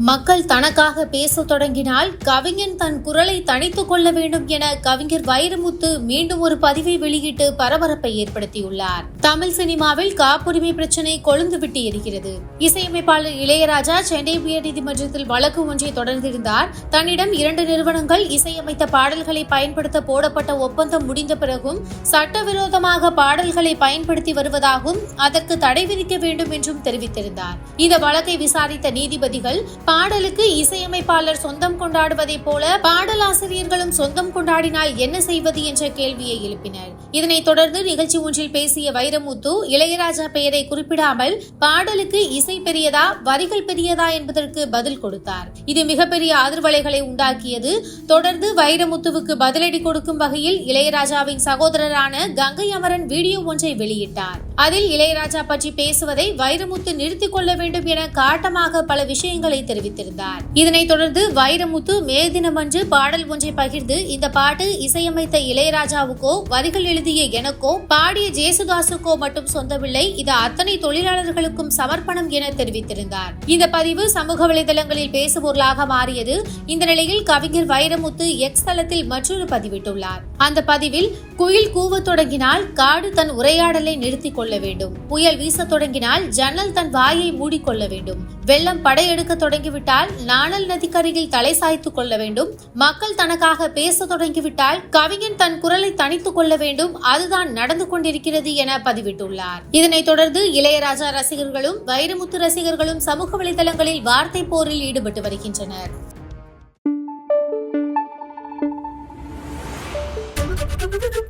மக்கள் தனக்காக பேசத் தொடங்கினால் கவிஞன் தன் குரலை தணித்துக் கொள்ள வேண்டும் என கவிஞர் வைரமுத்து மீண்டும் ஒரு பதிவை வெளியிட்டு பரபரப்பை ஏற்படுத்தியுள்ளார். தமிழ் சினிமாவில் காப்புரிமை பிரச்சினை கொழுந்து விட்டு எரிகிறது. இசையமைப்பாளர் இளையராஜா சென்னை உயர்நீதிமன்றத்தில் வழக்கு ஒன்றை தொடர்ந்திருந்தார். தன்னிடம் இரண்டு நிறுவனங்கள் இசையமைத்த பாடல்களை பயன்படுத்த போடப்பட்ட ஒப்பந்தம் முடிந்த பிறகும் சட்டவிரோதமாக பாடல்களை பயன்படுத்தி வருவதாகவும் அதற்கு தடை விதிக்க வேண்டும் என்றும் தெரிவித்திருந்தார். இந்த வழக்கை விசாரித்த நீதிபதிகள் பாடலுக்கு இசையமைப்பாளர் சொந்தம் கொண்டாடுவதைப் போல பாடலாசிரியர்களும் சொந்தம் கொண்டாடினால் என்ன செய்வது என்ற கேள்வியை எழுப்பினர். இதனைத் தொடர்ந்து நிகழ்ச்சி ஒன்றில் பேசிய வைரமுத்து இளையராஜா பெயரை குறிப்பிடாமல் பாடலுக்கு இசை பெரியதா வரிகள் பெரியதா என்பதற்கு பதில் கொடுத்தார். இது மிகப்பெரிய அதிர்வலைகளை உண்டாக்கியது. தொடர்ந்து வைரமுத்துவுக்கு பதிலடி கொடுக்கும் வகையில் இளையராஜாவின் சகோதரரான கங்கை அமரன் வீடியோ ஒன்றை வெளியிட்டார். அதில் இளையராஜா பற்றி பேசுவதை வைரமுத்து நிறுத்திக் கொள்ள வேண்டும் என காட்டமாக பல விஷயங்களை தெரிவித்திருந்தார். இதனைத் தொடர்ந்து வைரமுத்து மே தினமன்று பாடல் ஒன்றை பகிர்ந்து இந்த பாட்டு இசையமைத்த இளையராஜாவுக்கோ வரிகள் எழுதிய எனக்கோ பாடிய ஜேசுதாசுக்கோ மட்டும் சொந்தமில்லை இது அத்தனை தொழிலாளர்களுக்கும் சமர்ப்பணம் என தெரிவித்திருந்தார். இந்த பதிவு சமூக வலைதளங்களில் பேசுபொருளாக மாறியது. இந்த நிலையில் கவிஞர் வைரமுத்து எக்ஸ் தளத்தில் மற்றொரு பதிவிட்டுள்ளார். அந்த பதிவில் குயில் கூவ தொடங்கினால் காடு தன் உரையாடலை நிறுத்திக் கொள்ள வேண்டும். புயல் வீச தொடங்கினால் ஜன்னல் தன் வாயை மூடிக்கொள்ள வேண்டும். வெள்ளம் படையெடுக்க தொடங்கி தொடங்கிவிட்டால் நாணல் நதிக்கரையில் தலை சாய்த்து கொள்ள வேண்டும். மக்கள் தனக்காக பேச தொடங்கிவிட்டால் கவிஞன் தன் குரலை தனித்துக் கொள்ள வேண்டும். அதுதான் நடந்து கொண்டிருக்கிறது என பதிவிட்டுள்ளார். இதனைத் தொடர்ந்து இளையராஜா ரசிகர்களும் வைரமுத்து ரசிகர்களும் சமூக வலைதளங்களில் வார்த்தை போரில் ஈடுபட்டு வருகின்றனர். Thank you.